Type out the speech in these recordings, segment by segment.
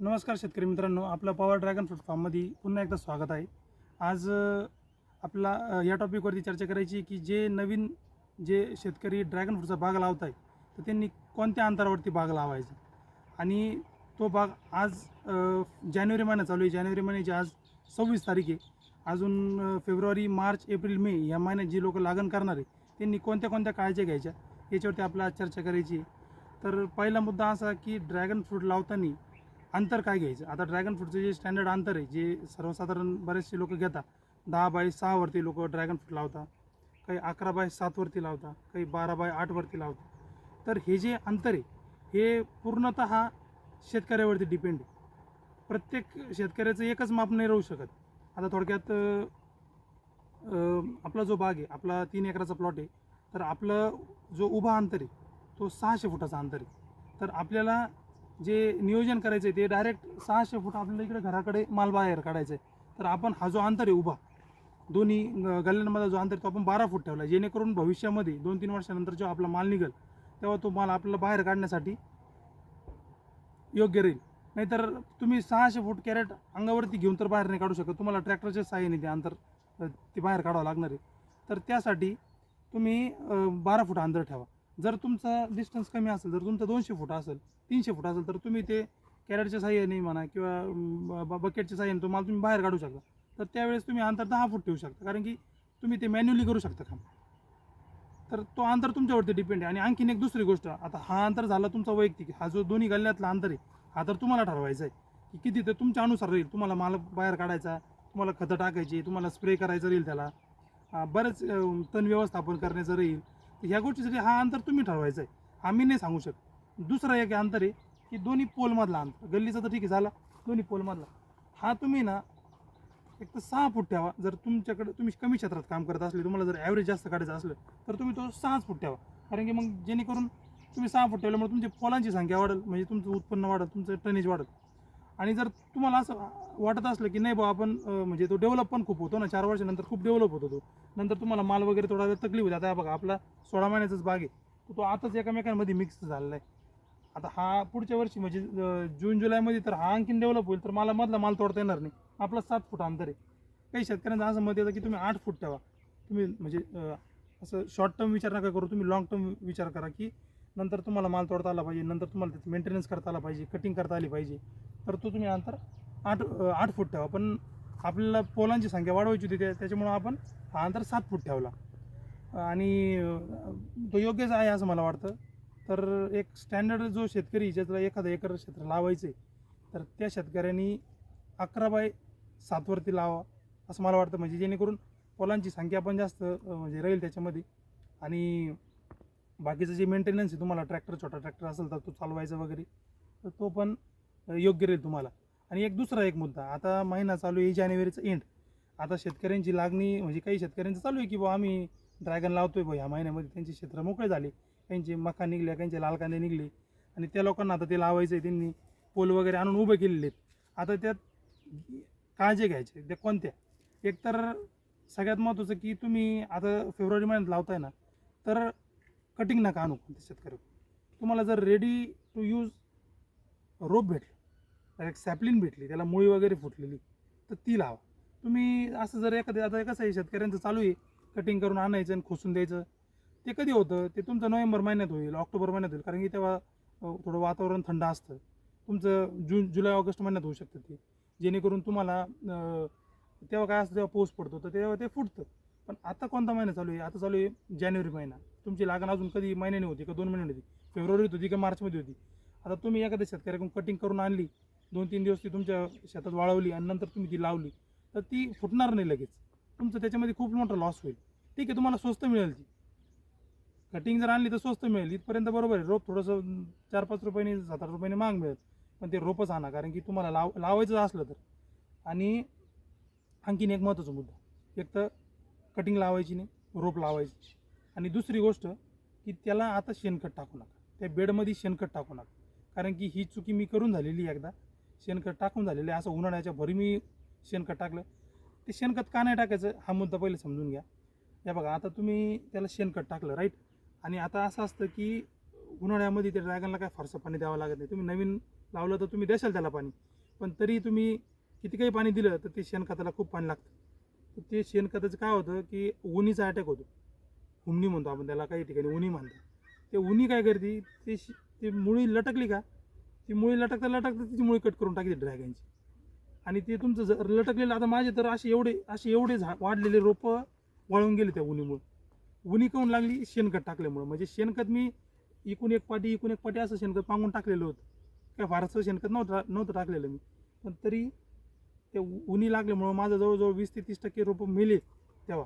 नमस्कार शेतकरी मित्रांनो आपलं पॉवर ड्रॅगन फ्रूट फार्ममध्ये पुन्हा एकदा स्वागत आहे. आज आपला या टॉपिकवरती चर्चा करायची की जे नवीन जे शेतकरी ड्रॅगन फ्रूटचा बाग लावत आहे तर त्यांनी कोणत्या अंतरावरती बाग लावायचा? आणि तो बाग आज जानेवारी महिना चालू आहे. जानेवारी महिन्याची आज सव्वीस तारीख आहे. अजून फेब्रुवारी मार्च एप्रिल मे या महिन्यात जी लोक लागण करणार आहे त्यांनी कोणत्या कोणत्या काळजी घ्यायच्या याच्यावरती आपल्याला आज चर्चा करायची आहे. तर पहिला मुद्दा असा की ड्रॅगन फ्रूट लावताना अंतर काय घ्यायचं? आता ड्रॅगन फ्रूटचं जे स्टँडर्ड अंतर आहे जे सर्वसाधारण बरेचसे लोक घेतात दहा बाय सहावरती लोक ड्रॅगन फ्रूट लावतात काही अकरा बाय सातवरती लावतात काही बारा बाय आठवरती लावतात. तर हे जे अंतर आहे हे पूर्णत शेतकऱ्यावरती डिपेंड आहे. प्रत्येक शेतकऱ्याचं एकच माप नाही राहू शकत. आता थोडक्यात आपला जो बाग आहे आपला तीन एकराचा प्लॉट आहे तर आपलं जो उभा अंतर आहे तो सहाशे फुटाचा अंतर आहे. तर आपल्याला जे नियोजन करायचं आहे ते डायरेक्ट सहाशे फूट आपल्याला इकडे घराकडे माल बाहेर काढायचा आहे तर आपण हा जो अंतर आहे उभा दोन्ही ग- गल्ल्यांमधला जो अंतर आहे तो आपण बारा फूट ठेवला जेणेकरून भविष्यामध्ये दोन तीन वर्षानंतर जेव्हा आपला माल निघेल तेव्हा तो माल आपल्याला बाहेर काढण्यासाठी योग्य राहील. नाहीतर तुम्ही सहाशे फूट कॅरेट अंगावरती घेऊन तर बाहेर नाही काढू शकत. तुम्हाला ट्रॅक्टरच्या सहाय्याने ते अंतर ते बाहेर काढावं लागणार आहे. तर त्यासाठी तुम्ही बारा फूट अंतर ठेवा. जर तुमचा डिस्टन्स कमी असेल जर तुमचं दोनशे फूट असेल तीनशे फूट असेल तर तुम्ही ते कॅरेटच्या साह्याने म्हणा किंवा ब- बकेटच्या साह्याने तुम्हाला माल तुम्ही बाहेर काढू शकता. तर त्यावेळेस तुम्ही अंतर दहा फूट ठेवू शकता कारण की तुम्ही ते मॅन्युअली करू शकता काम. तर तो अंतर तुमच्यावरती डिपेंड आहे. आणि आणखीन एक दुसरी गोष्ट आता हा अंतर झाला तुमचा वैयक्तिक हा जो दोन्ही गल्ल्यातला अंतर आहे हा तर तुम्हाला ठरवायचा आहे. की किती तर तुमच्या अनुसार राहील तुम्हाला माल बाहेर काढायचा तुम्हाला खतं टाकायची तुम्हाला स्प्रे करायचं राहील त्याला. बरेच तण व्यवस्थापन करण्याचं राहील. ह्या गोष्टीसाठी हा अंतर तुम्ही ठरवायचा आहे आम्ही नाही सांगू शकत. दुसरं एक अंतर आहे की दोन्ही पोलमधला अंतर. गल्लीचा तर ठीक आहे झाला. दोन्ही पोलमधला. हा तुम्ही ना एक तर सहा फूट ठेवा. जर तुमच्याकडे तुम्ही कमी क्षेत्रात काम करत असले तुम्हाला जर ॲव्हरेज जास्त काढायचं असलं तर तुम्ही तो सहाच फूट ठेवा. कारण की मग जेणेकरून तुम्ही सहा फूट ठेवल्यामुळे तुमची पोलांची संख्या वाढेल म्हणजे तुमचं उत्पन्न वाढेल तुमचं टनेज वाढेल. आणि जर तुम्हाला असं वाटत असलं की नाही बा आपण म्हणजे तो डेव्हलप पण खूप होतो ना चार वर्षानंतर खूप डेव्हलप होतो तो. नंतर तुम्हाला माल वगैरे थोडा तकलीफ होते. आता बघा आपला सोळा महिन्याचाच बाग आहे. तर तो आताच एकामेकांमध्ये मिक्स झालेला आहे. आता हा पुढच्या वर्षी म्हणजे जून जुलैमध्ये तर हा आणखीन डेव्हलप होईल तर मला मधला माल तोडता येणार नाही. आपला सात फूट अंतर आहे. काही शेतकऱ्यांचं असं मत येतं की तुम्ही आठ फूट ठेवा. तुम्ही म्हणजे असं शॉर्ट टर्म विचार नका करू तुम्ही लॉंग टर्म विचार करा की नंतर तुम्हाला माल तोडता आला पाहिजे नंतर तुम्हाला त्याचं मेंटेनन्स करता आला पाहिजे कटिंग करता आली पाहिजे. तर तो तुम्ही अंतर आठ आठ फूट ठेवा. पण आपल्याला पोलांची संख्या वाढवायची होती त्या त्याच्यामुळं आपण हा अंतर सात फूट ठेवला. आणि तो योग्यच आहे असं मला वाटतं. तर एक स्टँडर्ड जो शेतकरी ज्याला एखादं एकर क्षेत्र लावायचं आहे तर त्या शेतकऱ्यांनी अकरा बाय सातवरती लावा असं मला वाटतं. म्हणजे जेणेकरून पोलांची संख्या पण जास्त म्हणजे राहील त्याच्यामध्ये. आणि बाकीचं जे मेंटेनन्स आहे तुम्हाला ट्रॅक्टर छोटा ट्रॅक्टर असेल तर तो चालवायचा वगैरे तर तो पण योग्य राहील तुम्हाला. आणि एक दुसरा एक मुद्दा आता महिना चालू आहे जानेवारीचं एंड आता शेतकऱ्यांची लागणी म्हणजे काही शेतकऱ्यांचं चालू आहे की बा आम्ही ड्रॅगन लावतोय बा ह्या महिन्यामध्ये त्यांचे क्षेत्र मोकळे झाले. त्यांचे मका निघले त्यांचे लाल कांदे निघले. आणि त्या लोकांना आता ते लावायचं आहे त्यांनी पोल वगैरे आणून उभे केलेले आहेत. आता त्यात काळजी घ्यायचे त्या कोणत्या? एकतर सगळ्यात महत्त्वाचं की तुम्ही आता फेब्रुवारी महिन्यात लावताय ना तर कटिंग नका आणू कोणत्या शेतकरी तुम्हाला जर रेडी टू यूज रोप भेटलं डायरेक्ट सॅपलिन भेटली त्याला मुळी वगैरे फुटलेली. तर ती लावा. तुम्ही असं जर एखाद्या आता कसं आहे शेतकऱ्यांचं चालू आहे कटिंग करून आणायचं आणि खोसून द्यायचं. ते कधी होतं? ते तुमचं नोव्हेंबर महिन्यात होईल ऑक्टोबर महिन्यात होईल कारण की तेव्हा थोडं वातावरण थंड असतं. तुमचं जून जुलै ऑगस्ट महिन्यात होऊ शकतं ते. जेणेकरून तुम्हाला तेव्हा काय असतं तेव्हा पाऊस पडतो तर तेव्हा ते फुटतं. पण आता कोणता महिना चालू आहे? आता चालू आहे जानेवारी महिना. तुमची लागण अजून कधी महिन्याने होती का दोन महिन्याने होती? फेब्रुवारीत होती का मार्चमध्ये होती? आता तुम्ही एखाद्या शेतकऱ्याकडून कटिंग करून आणली दोन तीन दिवस ती तुमच्या शेतात वाळवली आणि नंतर तुम्ही ती लावली तर ती फुटणार नाही लगेच. तुमचं त्याच्यामध्ये खूप मोठा लॉस होईल. ठीक आहे तुम्हाला स्वस्त मिळेल ती. कटिंग जर आणली तर स्वस्त मिळेल. इथपर्यंत बरोबर आहे रोप थोडंसं चार पाच रुपयाने सात आठ रुपयाने महाग मिळेल. पण ते रोपच आणा कारण की तुम्हाला लाव लावायचं असलं तर. आणि आणखीन एक महत्त्वाचा मुद्दा एक तर कटिंग लावायची नाही रोप लावायची. आणि दुसरी गोष्ट की त्याला आता शेणखत टाकू नका. त्या बेडमध्ये शेणखत टाकू नका. कारण की ही चुकी मी करून झालेली आहे एकदा. शेणखत टाकून झालेलं आहे. असं उन्हाळ्याच्या भरी मी शेणखत टाकलं. ते शेणखत का नाही टाकायचं हा मुद्दा पहिले समजून घ्या. या बघा आता तुम्ही त्याला शेणखत टाकलं राईट आणि आता असं असतं की उन्हाळ्यामध्ये त्या ड्रॅगनला काय फारसं पाणी द्यावं लागत नाही. तुम्ही नवीन लावलं तर तुम्ही देशाल त्याला पाणी. पण तरी तुम्ही किती काही पाणी दिलं तर ते शेणखताला खूप पाणी लागतं. तर ते शेणखताचं काय होतं की उन्हीचा अटॅक होतो. हुमणी म्हणतो आपण त्याला काही ठिकाणी उन्ही म्हणतो ते उन्ही काय करते? ते श- ते मुळी लटकली का? ती मुळी लटकता लटकता तिची मुळी कट करून टाकते ड्रॅगनची आणि ते तुमचं जर लटकलेलं आता माझे तर असे एवढे असे एवढे झा वाढलेले रोपं वाळून गेले त्या उन्हीमुळे उन्ही काऊन लागली? शेणखत टाकल्यामुळं. म्हणजे शेणखत मी इकून एक पाटी इकून एक पाटी असं शेणखत पांगून टाकलेलं होतं. काय फारसं शेणखत नव्हतं नव्हतं टाकलेलं मी. पण तरी ते उ- उन्ही लागल्यामुळं माझं जवळजवळ वीस ते तीस टक्के रोपं मेले तेव्हा.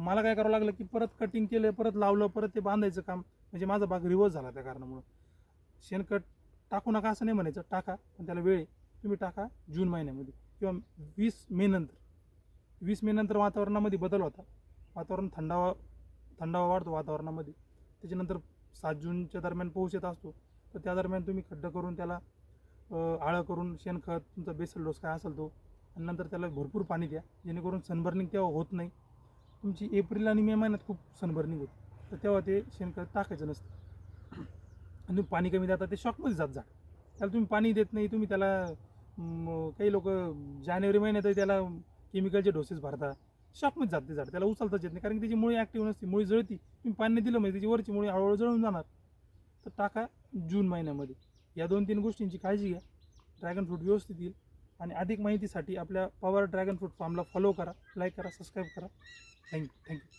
मला काय करावं लागलं की परत कटिंग केलं परत लावलं परत ते बांधायचं काम. म्हणजे माझा भाग रिवर्स झाला त्या कारणामुळं. शेणखत टाकू नका असं नाही म्हणायचं. टाका पण त्याला वेळ आहे. तुम्ही टाका जून महिन्यामध्ये किंवा वीस मे नंतर. वीस मे नंतर वातावरणामध्ये बदल होता. वातावरण थंडावा थंडावा वाढतो वातावरणामध्ये. त्याच्यानंतर सात जूनच्या दरम्यान पाऊस येत असतो. तर त्या दरम्यान तुम्ही खड्डं करून त्याला आळं करून शेणखत तुमचा बेसल डोस काय असेल तो आणि नंतर त्याला भरपूर पाणी द्या. जेणेकरून सनबर्निंग तेव्हा होत नाही. तुमची एप्रिल आणि मे महिन्यात खूप सनबर्निंग होते. तर तेव्हा ते शेणखत टाकायचं नसतं. आणि तुम्ही पाणी कमी देता ते शॉकमध्ये जात झाड त्याला तुम्ही पाणी देत नाही तुम्ही त्याला काही लोक जानेवारी महिन्यात त्याला केमिकलचे डोसेस भरता. शॉकमध्ये जाते झाड त्याला उचलताच येत नाही. कारण की त्याची मुळी ॲक्टिव्ह नसते मुळी जळती. तुम्ही पाणी दिलं म्हणजे त्याची वरची मुळी हळूहळू जळून जाणार. तर टाका जून महिन्यामध्ये. या दोन तीन गोष्टींची काळजी घ्या. ड्रॅगन फ्रूट व्यवस्थित येईल. आणि अधिक माहितीसाठी आपल्या पवार ड्रॅगन फ्रूट फार्मला फॉलो करा लाईक करा सबस्क्राईब करा. Thank you thank you